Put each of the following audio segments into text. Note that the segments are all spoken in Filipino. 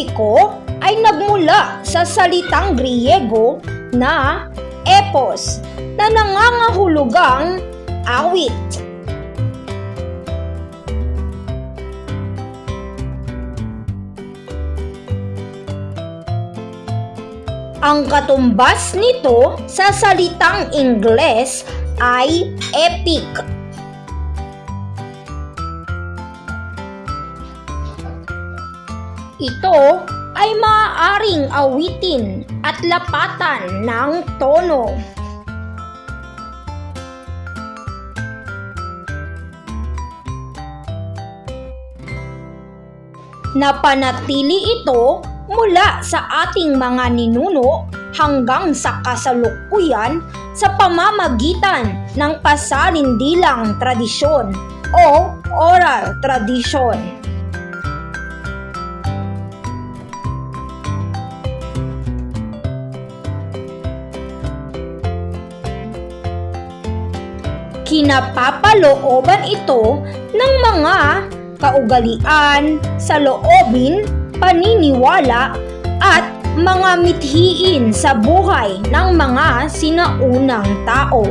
epiko ay nagmula sa salitang Griego na epos na nangangahulugang awit. Ang katumbas nito sa salitang Ingles ay epic. Ito ay maaaring awitin at lapatan ng tono. Napanatili ito mula sa ating mga ninuno hanggang sa kasalukuyan sa pamamagitan ng pasalindilang tradisyon o oral tradition. Kinapapalooban ito ng mga kaugalian, sa loobin, paniniwala at mga mithiin sa buhay ng mga sinaunang tao.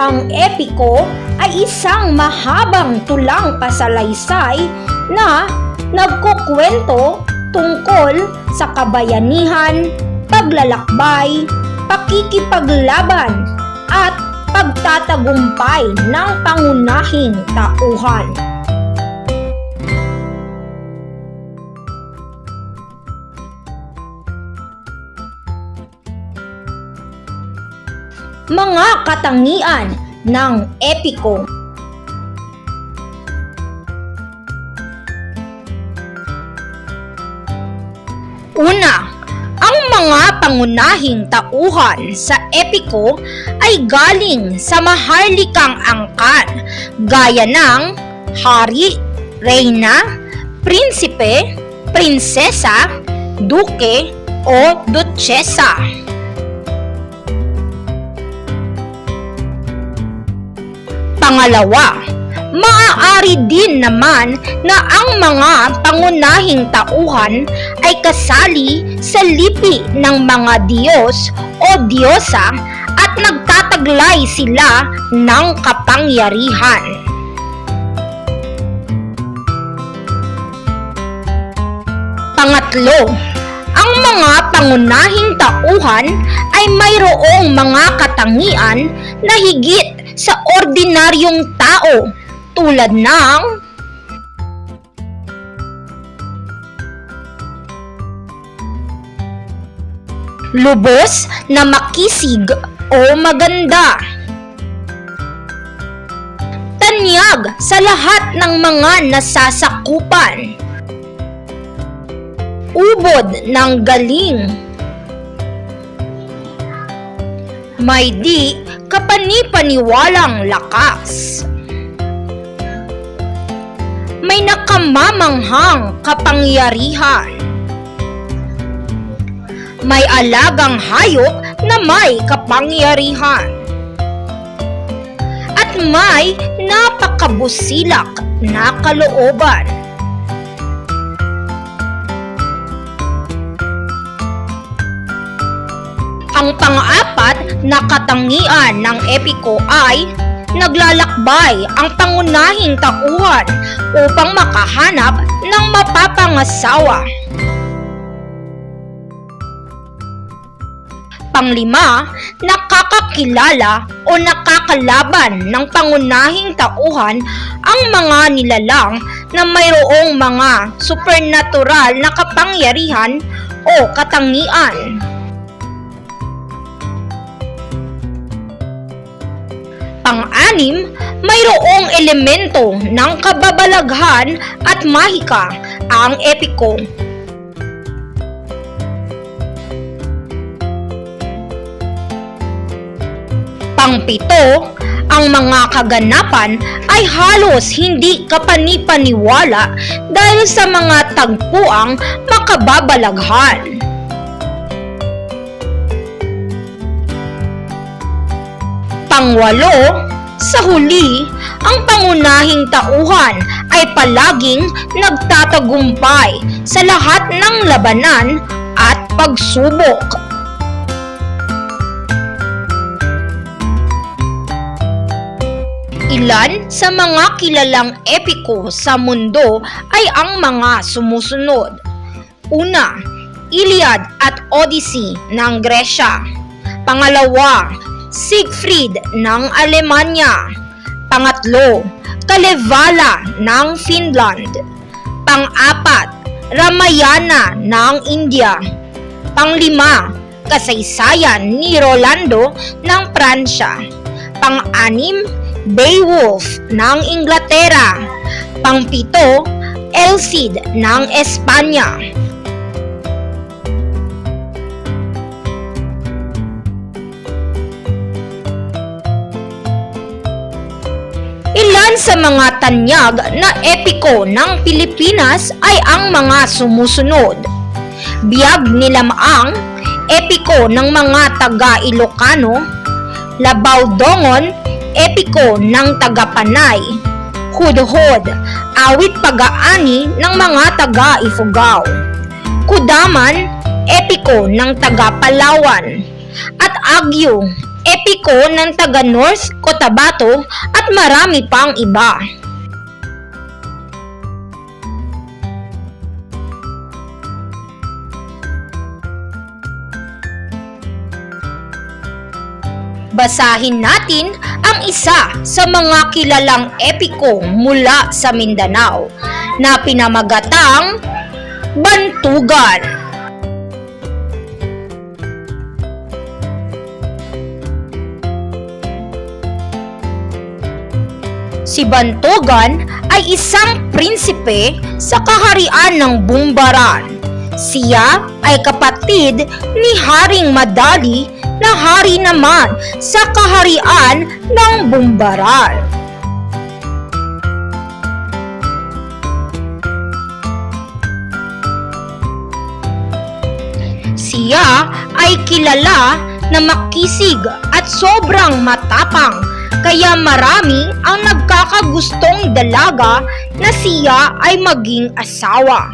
Ang epiko ay isang mahabang tulang pasalaysay na nagkukwento tungkol sa kabayanihan, paglalakbay, pakikipaglaban at pagtatagumpay ng pangunahing tauhan. Mga katangian ng epiko pangunahing tauhan sa epiko ay galing sa maharlikang angkan gaya ng hari, reyna, prinsipe, prinsesa, duke o dutsesa. Pangalawa, maaari din naman na ang mga pangunahing tauhan ay kasali sa lipi ng mga Diyos o Diyosa at nagtataglay sila ng kapangyarihan. Pangatlo, ang mga pangunahing tauhan ay mayroong mga katangian na higit sa ordinaryong tao tulad ng lubos na makisig o maganda. Tanyag sa lahat ng mga nasasakupan. Ubod ng galing. May di kapani-paniwalang lakas. May nakamamanghang kapangyarihan. May alagang hayop na may kapangyarihan. At may napakabusilak na kalooban. Ang pang-apat na katangian ng epiko ay naglalakbay ang pangunahing tauhan upang makahanap ng mapapangasawa. Panglima, nakakakilala o nakakalaban ng pangunahing tauhan ang mga nilalang na mayroong mga supernatural na kapangyarihan o katangian. Pang-anim, mayroong elemento ng kababalaghan at mahika ang epiko. Pangpito, Ang mga kaganapan ay halos hindi kapanipaniwala dahil sa mga tagpuang makababalaghan. Pangwalo, sa huli, ang pangunahing tauhan ay palaging nagtatagumpay sa lahat ng labanan at pagsubok. Ilan sa mga kilalang epiko sa mundo ay ang mga sumusunod. Una, Iliad at Odyssey ng Gresya. Pangalawa, Siegfried ng Alemanya. Pangatlo, Kalevala ng Finland. Pang-apat, Ramayana ng India. Panglima, Kasaysayan ni Rolando ng Pransya. Pang-anim, Beowulf ng Inglaterra. Pang-pito, El Cid ng Espanya. Ilan sa mga tanyag na epiko ng Pilipinas ay ang mga sumusunod. Biyag ni Lamaang, epiko ng mga taga Ilocano, Labaw Dongon, epiko ng taga Panay, Hudhod, awit pag-aani ng mga taga Ifugao, Kudaman, epiko ng taga Palawan, at Agyo, epiko ng taga North Cotabato at marami pang iba. Basahin natin ang isa sa mga kilalang epiko mula sa Mindanao na pinamagatang Bantugan. Si Bantugan ay isang prinsipe sa kaharian ng Bumbaran. Siya ay kapatid ni Haring Madali na hari naman sa kaharian ng Bumbaran. Siya ay kilala na makisig at sobrang matapang kaya marami ang nagkakagustong dalaga na siya ay maging asawa.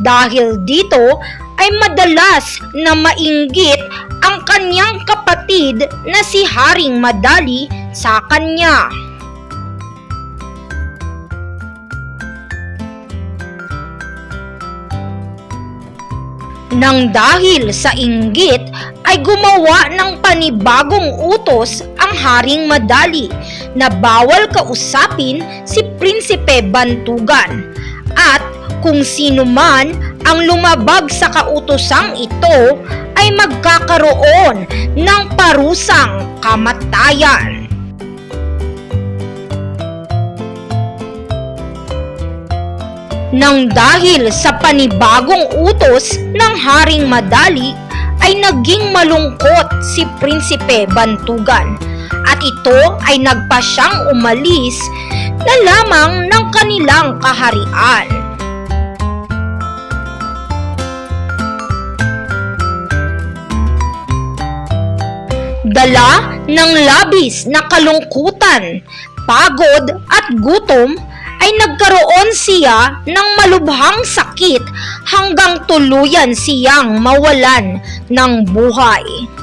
Dahil dito ay madalas na mainggit ang kanyang kapatid na si Haring Madali sa kanya. Nang dahil sa inggit ay gumawa ng panibagong utos Haring Madali na bawal kausapin si Prinsipe Bantugan at kung sino man ang lumabag sa kautosang ito ay magkakaroon ng parusang kamatayan. Nang dahil sa panibagong utos ng Haring Madali ay naging malungkot si Prinsipe Bantugan at ito ay nagpasyang umalis na lamang ng kanilang kaharian. Dala ng labis na kalungkutan, pagod at gutom ay nagkaroon siya ng malubhang sakit hanggang tuluyan siyang mawalan ng buhay.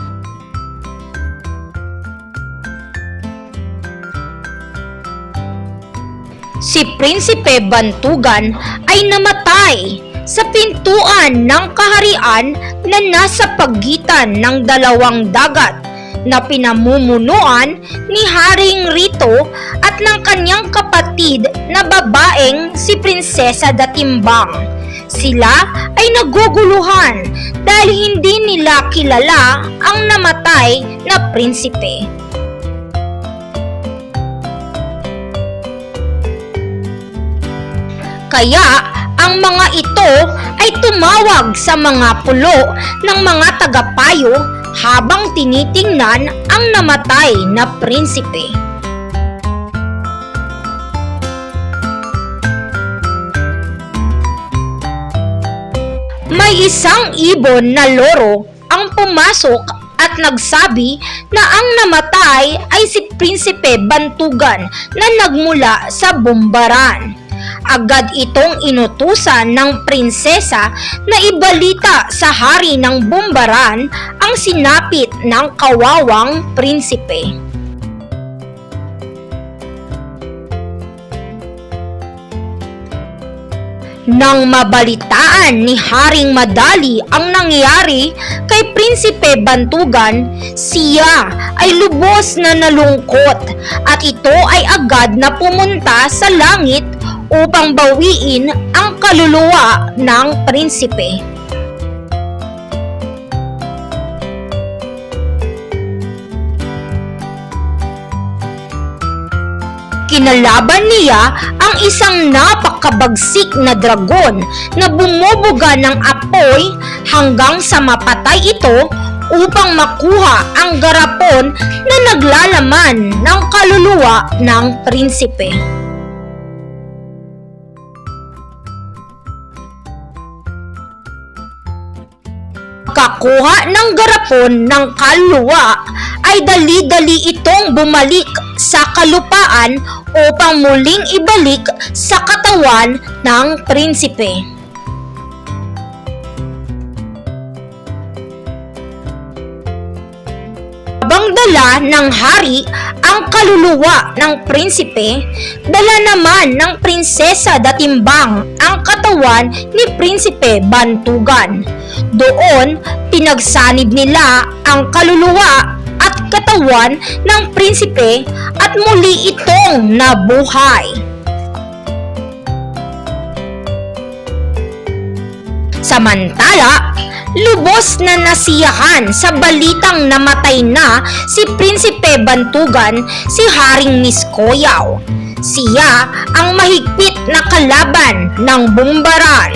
Si Prinsipe Bantugan ay namatay sa pintuan ng kaharian na nasa pagitan ng dalawang dagat na pinamumunuan ni Haring Rito at ng kanyang kapatid na babaeng si Prinsesa Datimbang. Sila ay naguguluhan dahil hindi nila kilala ang namatay na prinsipe. Kaya ang mga ito ay tumawag sa mga pulo ng mga tagapayo habang tinitingnan ang namatay na prinsipe. May isang ibon na loro ang pumasok at nagsabi na ang namatay ay si Prinsipe Bantugan na nagmula sa Bumbaran. Agad itong inutusan ng prinsesa na ibalita sa hari ng Bumbaran ang sinapit ng kawawang prinsipe. Nang mabalitaan ni Haring Madali ang nangyari kay Prinsipe Bantugan, siya ay lubos na nalungkot at ito ay agad na pumunta sa langit upang bawiin ang kaluluwa ng prinsipe. Kinalaban niya ang isang napakabagsik na dragon na bumubuga ng apoy hanggang sa mapatay ito upang makuha ang garapon na naglalaman ng kaluluwa ng prinsipe. Kakuha ng garapon ng kaluluwa ay dali-dali itong bumalik sa kalupaan upang muling ibalik sa katawan ng prinsipe. Habang dala ng hari ang kaluluwa ng prinsipe, dala naman ng prinsesa Datimbang ang katawan ni Prinsipe Bantugan. Doon, pinagsanib nila ang kaluluwa at katawan ng prinsipe at muli itong nabuhay. Samantala, lubos na nasiyahan sa balitang namatay na si Prinsipe Bantugan si Haring Miskoyaw. Siya ang mahigpit na kalaban ng Bumbaran.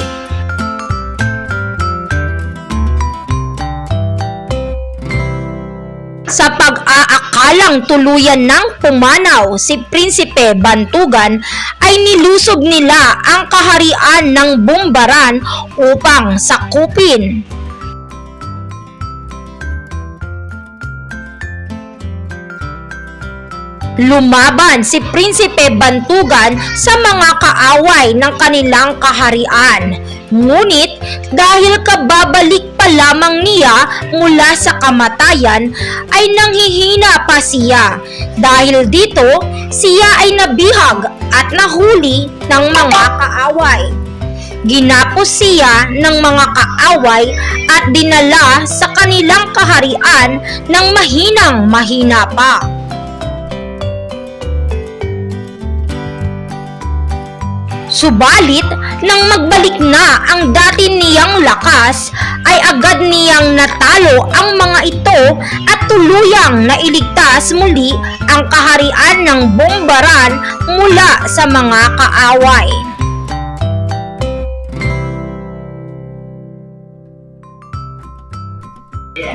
Sa pag-aakalang tuluyan ng pumanaw si Prinsipe Bantugan ay nilusob nila ang kaharian ng Bumbaran upang sakupin. Lumaban si Prinsipe Bantugan sa mga kaaway ng kanilang kaharian. Ngunit dahil kababalik pa lamang niya mula sa kamatayan ay nanghihina pa siya. Dahil dito, siya ay nabihag at nahuli ng mga kaaway. Ginapos siya ng mga kaaway at dinala sa kanilang kaharian ng mahinang mahina pa. Subalit, nang magbalik na ang dati niyang lakas, ay agad niyang natalo ang mga ito at tuluyang nailigtas muli ang kaharian ng Bumbaran mula sa mga kaaway.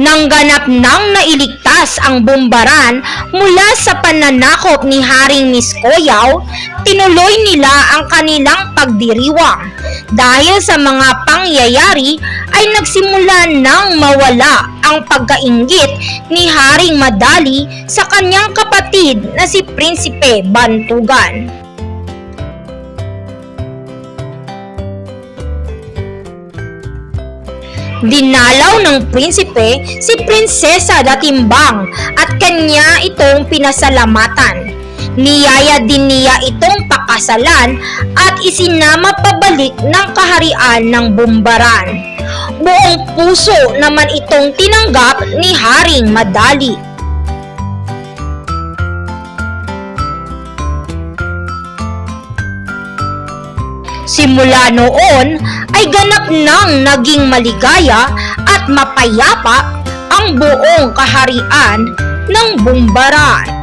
Nang ganap nang nailigtas ang Bumbaran mula sa pananakop ni Haring Miskoyaw, tinuloy nila ang kanilang pagdiriwang. Dahil sa mga pangyayari ay nagsimula nang mawala ang pagkaingit ni Haring Madali sa kanyang kapatid na si Prinsipe Bantugan. Dinalaw ng prinsipe si Prinsesa Datimbang at kanya itong pinasalamatan. Niyaya din niya itong pakasalan at isinama pabalik ng kaharian ng Bumbaran. Buong puso naman itong tinanggap ni Haring Madali. Simula noon ay ganap nang naging maligaya at mapayapa ang buong kaharian ng Bumbaran.